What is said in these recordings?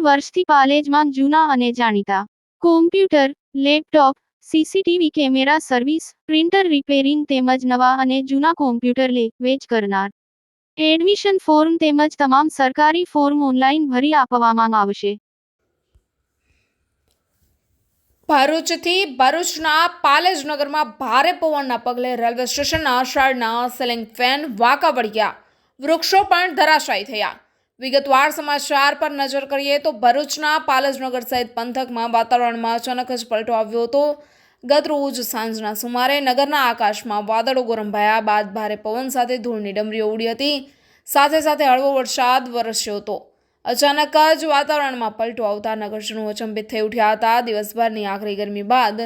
વર્ષથી પાલેજમાં જૂના અને જાણીતા. Computer laptop CCTV camera service printer repairing તેમજ નવા અને જૂના કોમ્પ્યુટર લે, વેચ કરનાર. એડમિશન ફોર્મ તેમજ તમામ સરકારી ફોર્મ ઓનલાઈન ભરી આપવામાં આવશે. ભરૂચથી ભરૂચના પાલેજનગરમાં ભારે પવનના પગલે રેલવે સ્ટેશનના શાળના સેલિંગ ફેન વાંકા વળ્યા વૃક્ષો પણ ધરાશાયી થયા. વિગતવાર સમાચાર પર નજર કરીએ તો ભરૂચના પાલજનગર સહિત પંથકમાં વાતાવરણમાં અચાનક જ પલટો આવ્યો હતો. ગત રોજ સાંજના સુમારે નગરના આકાશમાં વાદળો ગોરંભાયા બાદ ભારે પવન સાથે ધૂળની ડમરીઓ ઉડી હતી. સાથે સાથે હળવો વરસાદ વરસ્યો હતો. અચાનક જ વાતાવરણમાં પલટો આવતા નગરજનો અચંબિત થઈ ઉઠ્યા હતા. દિવસભરની આકરી ગરમી બાદ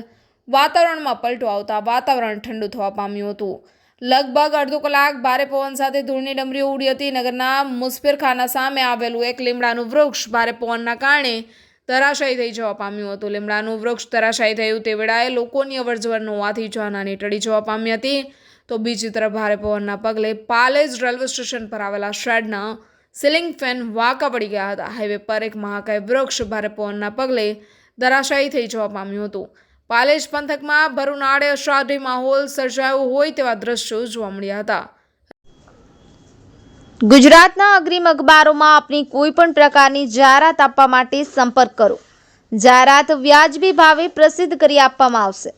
વાતાવરણમાં પલટો આવતા વાતાવરણ ઠંડુ થવા પામ્યું હતું. લગભગ અડધો કલાક ભારે પવન સાથે ધૂળની ડમરીઓ ઉડી હતી. નગરના મુસ્ફિરખાના સામે આવેલું એક લીમડાનું વૃક્ષ ભારે પવનના કારણે ધરાશાયી થઈ જવા પામ્યું હતું. લીમડાનું વૃક્ષ ધરાશાયી થયું તે વેળાએ લોકોની અવરજવર હોવાથી જાનહાની ટળી જવા પામી હતી. તો બીજી તરફ ભારે પવનના પગલે પાલેજ રેલવે સ્ટેશન પર આવેલા શેડના સિલિંગ ફેન વાંકા પડી ગયા હતા. હાઈવે પર એક મહાકાય વૃક્ષ ભારે પવનના પગલે ધરાશાયી થઈ જવા પામ્યું હતું. પાલેજ પંથકમાં ભરૂનાળે અષાઢી માહોલ સર્જાયો હોય તેવા દ્રશ્યો જોવા મળ્યા હતા. ગુજરાતના અગ્રીમ અખબારોમાં આપની કોઈ પણ પ્રકારની જાહેરાત આપવા માટે સંપર્ક કરો. જાહેરાત વ્યાજબી ભાવે પ્રસિદ્ધ કરી આપવામાં આવશે.